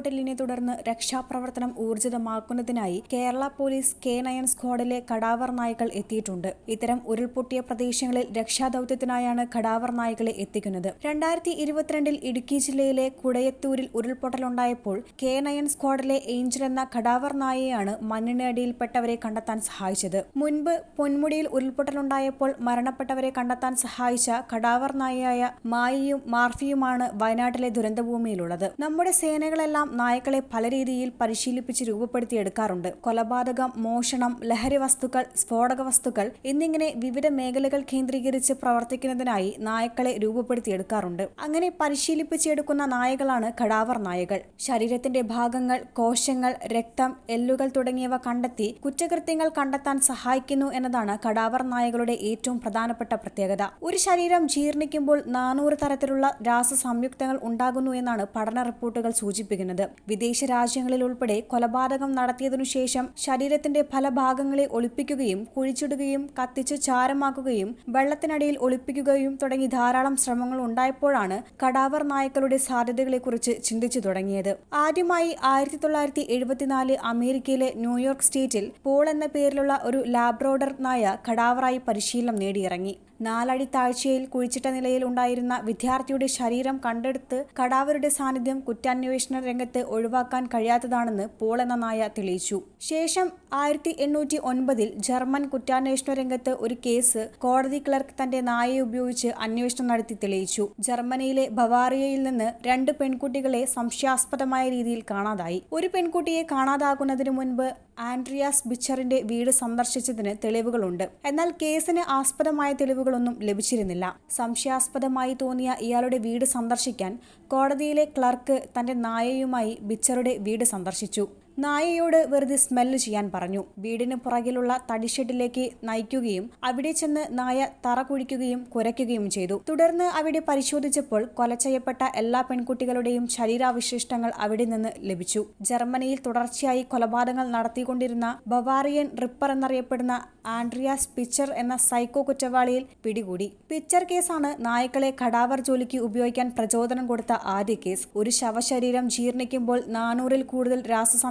തുടർന്ന് രക്ഷാപ്രവർത്തനം ഊർജിതമാക്കുന്നതിനായി കേരള പോലീസ് കെ നയൻ സ്ക്വാഡിലെ കടാവർ നായ്ക്കൾ എത്തിയിട്ടുണ്ട്. ഇത്തരം ഉരുൾപൊട്ടിയ പ്രദേശങ്ങളിൽ രക്ഷാദൌത്യത്തിനായാണ് കടാവർ നായ്ക്കളെ എത്തിക്കുന്നത്. രണ്ടായിരത്തി ഇരുപത്തിരണ്ടിൽ ഇടുക്കി ജില്ലയിലെ കുടയത്തൂരിൽ ഉരുൾപൊട്ടലുണ്ടായപ്പോൾ കെ നയൻ സ്ക്വാഡിലെ ഏഞ്ചൽ എന്ന കടാവർ നായയാണ് മണ്ണിനടിയിൽപ്പെട്ടവരെ കണ്ടെത്താൻ സഹായിച്ചത്. മുൻപ് പൊന്മുടിയിൽ ഉരുൾപൊട്ടലുണ്ടായപ്പോൾ മരണപ്പെട്ടവരെ കണ്ടെത്താൻ സഹായിച്ച കടാവർ നായയായ മായയും മാർഫിയുമാണ് വയനാട്ടിലെ ദുരന്തഭൂമിയിലുള്ളത്. നമ്മുടെ സേനകളെല്ലാം നായ്ക്കളെ പല രീതിയിൽ പരിശീലിപ്പിച്ച് രൂപപ്പെടുത്തിയെടുക്കാറുണ്ട്. കൊലപാതകം മോഷണം ലഹരി വസ്തുക്കൾ സ്ഫോടക വസ്തുക്കൾ എന്നിങ്ങനെ വിവിധ മേഖലകൾ കേന്ദ്രീകരിച്ച് പ്രവർത്തിക്കുന്നതിനായി നായ്ക്കളെ രൂപപ്പെടുത്തിയെടുക്കാറുണ്ട്. അങ്ങനെ പരിശീലിപ്പിച്ചെടുക്കുന്ന നായകളാണ് കടാവർ നായകൾ. ശരീരത്തിന്റെ ഭാഗങ്ങൾ കോശങ്ങൾ രക്തം എല്ലുകൾ തുടങ്ങിയവ കണ്ടെത്തി കുറ്റകൃത്യങ്ങൾ കണ്ടെത്താൻ സഹായിക്കുന്നു എന്നതാണ് കടാവർ നായകളുടെ ഏറ്റവും പ്രധാനപ്പെട്ട പ്രത്യേകത. ഒരു ശരീരം ജീർണിക്കുമ്പോൾ നാനൂറ് തരത്തിലുള്ള രാസ സംയുക്തങ്ങൾ ഉണ്ടാകുന്നു എന്നാണ് പഠന റിപ്പോർട്ടുകൾ സൂചിപ്പിക്കുന്നത്. വിദേശ രാജ്യങ്ങളിൽ ഉൾപ്പെടെ കൊലപാതകം നടത്തിയതിനു ശേഷം ശരീരത്തിന്റെ പല ഭാഗങ്ങളെ ഒളിപ്പിക്കുകയും കുഴിച്ചിടുകയും കത്തിച്ച് ചാരമാക്കുകയും വെള്ളത്തിനടിയിൽ ഒളിപ്പിക്കുകയും തുടങ്ങി ധാരാളം ശ്രമങ്ങൾ ഉണ്ടായപ്പോഴാണ് കടാവർ നായ്ക്കളുടെ സാധ്യതകളെക്കുറിച്ച് ചിന്തിച്ചു തുടങ്ങിയത്. ആദ്യമായി ആയിരത്തി തൊള്ളായിരത്തി എഴുപത്തിനാല് അമേരിക്കയിലെ ന്യൂയോർക്ക് സ്റ്റേറ്റിൽ പോൾ എന്ന പേരിലുള്ള ഒരു ലാബ്രോഡർ നായ കടാവറായി പരിശീലനം നേടിയിറങ്ങി. നാലടി താഴ്ചയിൽ കുഴിച്ചിട്ട നിലയിൽ ഉണ്ടായിരുന്ന വിദ്യാർത്ഥിയുടെ ശരീരം കണ്ടെടുത്ത് കടാവരുടെ സാന്നിധ്യം കുറ്റാന്വേഷണ രംഗത്ത് ഒഴിവാക്കാൻ കഴിയാത്തതാണെന്ന് പോൾ എന്ന നായ തെളിയിച്ചു. ശേഷം ആയിരത്തി എണ്ണൂറ്റി ഒൻപതിൽ ജർമ്മൻ കുറ്റാന്വേഷണ രംഗത്ത് ഒരു കേസ് കോടതി ക്ലർക്ക് തന്റെ നായയെ ഉപയോഗിച്ച് അന്വേഷണം നടത്തി തെളിയിച്ചു. ജർമ്മനിയിലെ ബവാറിയയിൽ നിന്ന് രണ്ട് പെൺകുട്ടികളെ സംശയാസ്പദമായ രീതിയിൽ കാണാതായി. ഒരു പെൺകുട്ടിയെ കാണാതാകുന്നതിനു മുൻപ് ആൻഡ്രിയാസ് ബിച്ചറിന്റെ വീട് സന്ദർശിച്ചതിന് തെളിവുകളുണ്ട്. എന്നാൽ കേസിന് ആസ്പദമായ തെളിവുകളൊന്നും ലഭിച്ചിരുന്നില്ല. സംശയാസ്പദമായി തോന്നിയ ഇയാളുടെ വീട് സന്ദർശിക്കാൻ കോടതിയിലെ ക്ലർക്ക് തന്റെ നായയുമായി ബിച്ചറുടെ വീട് സന്ദർശിച്ചു. നായയോട് വെറുതെ സ്മെല്ല് ചെയ്യാൻ പറഞ്ഞു. വീടിന് പുറകിലുള്ള തടിഷെഡിലേക്ക് നയിക്കുകയും അവിടെ ചെന്ന് നായ തറ കുഴിക്കുകയും കുരയ്ക്കുകയും ചെയ്തു. തുടർന്ന് അവിടെ പരിശോധിച്ചപ്പോൾ കൊല ചെയ്യപ്പെട്ട എല്ലാ പെൺകുട്ടികളുടെയും ശരീരാവശിഷ്ടങ്ങൾ അവിടെ നിന്ന് ലഭിച്ചു. ജർമ്മനിയിൽ തുടർച്ചയായി കൊലപാതകങ്ങൾ നടത്തിക്കൊണ്ടിരുന്ന ബവാറിയൻ റിപ്പർ എന്നറിയപ്പെടുന്ന ആൻഡ്രിയാസ് പിച്ചർ എന്ന സൈക്കോ കുറ്റവാളിയിൽ പിടികൂടി. പിച്ചർ കേസാണ് നായ്ക്കളെ കടാവർ ജോലിക്ക് ഉപയോഗിക്കാൻ പ്രചോദനം കൊടുത്ത ആദ്യ കേസ്. ഒരു ശവശരീരം ജീർണിക്കുമ്പോൾ നാനൂറിൽ കൂടുതൽ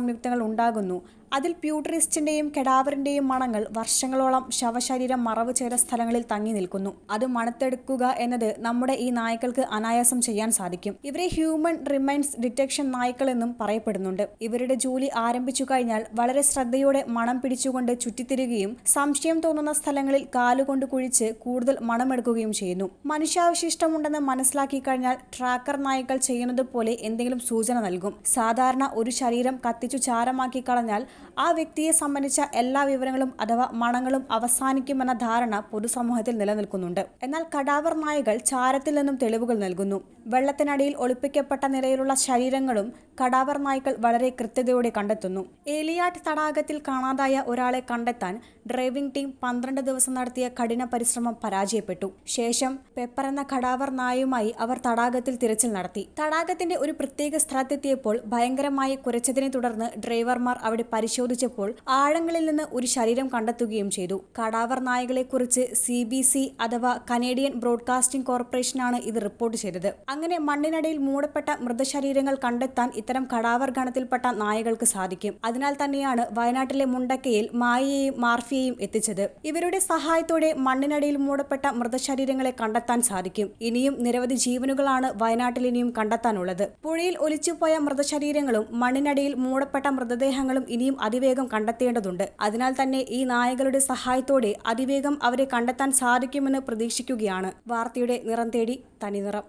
രാസസംയുക്തങ്ങൾ ഉണ്ടാകുന്നു. അതിൽ പ്യൂട്ടറിസ്റ്റിന്റെയും കെടാവറിന്റെയും മണങ്ങൾ വർഷങ്ങളോളം ശവശരീരം മറവ് ചെയ്ത സ്ഥലങ്ങളിൽ തങ്ങി നിൽക്കുന്നു. അത് മണത്തെടുക്കുക എന്നത് നമ്മുടെ ഈ നായ്ക്കൾക്ക് അനായാസം ചെയ്യാൻ സാധിക്കും. ഇവരെ ഹ്യൂമൻ റിമൈൻസ് ഡിറ്റക്ഷൻ നായ്ക്കൾ എന്നും പറയപ്പെടുന്നുണ്ട്. ഇവരുടെ ജോലി ആരംഭിച്ചു കഴിഞ്ഞാൽ വളരെ ശ്രദ്ധയോടെ മണം പിടിച്ചുകൊണ്ട് ചുറ്റിത്തിരുകയും സംശയം തോന്നുന്ന സ്ഥലങ്ങളിൽ കാലുകൊണ്ട് കുഴിച്ച് കൂടുതൽ മണമെടുക്കുകയും ചെയ്യുന്നു. മനുഷ്യാവശിഷ്ടമുണ്ടെന്ന് മനസ്സിലാക്കി കഴിഞ്ഞാൽ ട്രാക്കർ നായ്ക്കൾ ചെയ്യുന്നത് പോലെ എന്തെങ്കിലും സൂചന നൽകും. സാധാരണ ഒരു ശരീരം കത്തിച്ചു ചാരമാക്കി കളഞ്ഞാൽ ആ വ്യക്തിയെ സംബന്ധിച്ച എല്ലാ വിവരങ്ങളും അഥവാ മണങ്ങളും അവസാനിക്കുമെന്ന ധാരണ പൊതുസമൂഹത്തിൽ നിലനിൽക്കുന്നുണ്ട്. എന്നാൽ കടാവർ നായകൾ ചാരത്തിൽ നിന്നും തെളിവുകൾ നൽകുന്നു. വെള്ളത്തിനടിയിൽ ഒളിപ്പിക്കപ്പെട്ട നിലയിലുള്ള ശരീരങ്ങളും കടാവർ നായ്ക്കൾ വളരെ കൃത്യതയോടെ കണ്ടെത്തുന്നു. ഏലിയാട്ട് തടാകത്തിൽ കാണാതായ ഒരാളെ കണ്ടെത്താൻ ഡ്രൈവിംഗ് ടീം പന്ത്രണ്ട് ദിവസം നടത്തിയ കഠിന പരിശ്രമം പരാജയപ്പെട്ടു. ശേഷം പെപ്പർ എന്ന കടാവർ നായുമായി അവർ തടാകത്തിൽ തിരച്ചിൽ നടത്തി. തടാകത്തിന്റെ ഒരു പ്രത്യേക സ്ഥലത്തെത്തിയപ്പോൾ ഭയങ്കരമായി കുരച്ചതിനെ തുടർന്ന് ഡ്രൈവർമാർ അവിടെ പരിശോധിച്ചപ്പോൾ ആഴങ്ങളിൽ നിന്ന് ഒരു ശരീരം കണ്ടെത്തുകയും ചെയ്തു. കടാവർ നായകളെ കുറിച്ച് സി ബി സി അഥവാ കനേഡിയൻ ബ്രോഡ്കാസ്റ്റിംഗ് കോർപ്പറേഷനാണ് ഇത് റിപ്പോർട്ട് ചെയ്തത്. അങ്ങനെ മണ്ണിനടിയിൽ മൂടപ്പെട്ട മൃതശരീരങ്ങൾ കണ്ടെത്താൻ ഇത്തരം കടാവർ ഗണത്തിൽപ്പെട്ട നായകൾക്ക് സാധിക്കും. അതിനാൽ തന്നെയാണ് വയനാട്ടിലെ മുണ്ടക്കയിൽ മായയെയും മാർഫിയെയും എത്തിച്ചത്. ഇവരുടെ സഹായത്തോടെ മണ്ണിനടിയിൽ മൂടപ്പെട്ട മൃതശരീരങ്ങളെ കണ്ടെത്താൻ സാധിക്കും. ഇനിയും നിരവധി ജീവനുകളാണ് വയനാട്ടിൽ ഇനിയും കണ്ടെത്താനുള്ളത്. പുഴയിൽ ഒലിച്ചുപോയ മൃതശരീരങ്ങളും മണ്ണിനടിയിൽ മൂടപ്പെട്ട മൃതദേഹങ്ങളും ഇനിയും അതിവേഗം കണ്ടെത്തേണ്ടതുണ്ട്. അതിനാൽ തന്നെ ഈ നായകളുടെ സഹായത്തോടെ അതിവേഗം അവരെ കണ്ടെത്താൻ സാധിക്കുമെന്ന് പ്രതീക്ഷിക്കുകയാണ്. വാർത്തയുടെ നിറം തേടി തനിനിറം.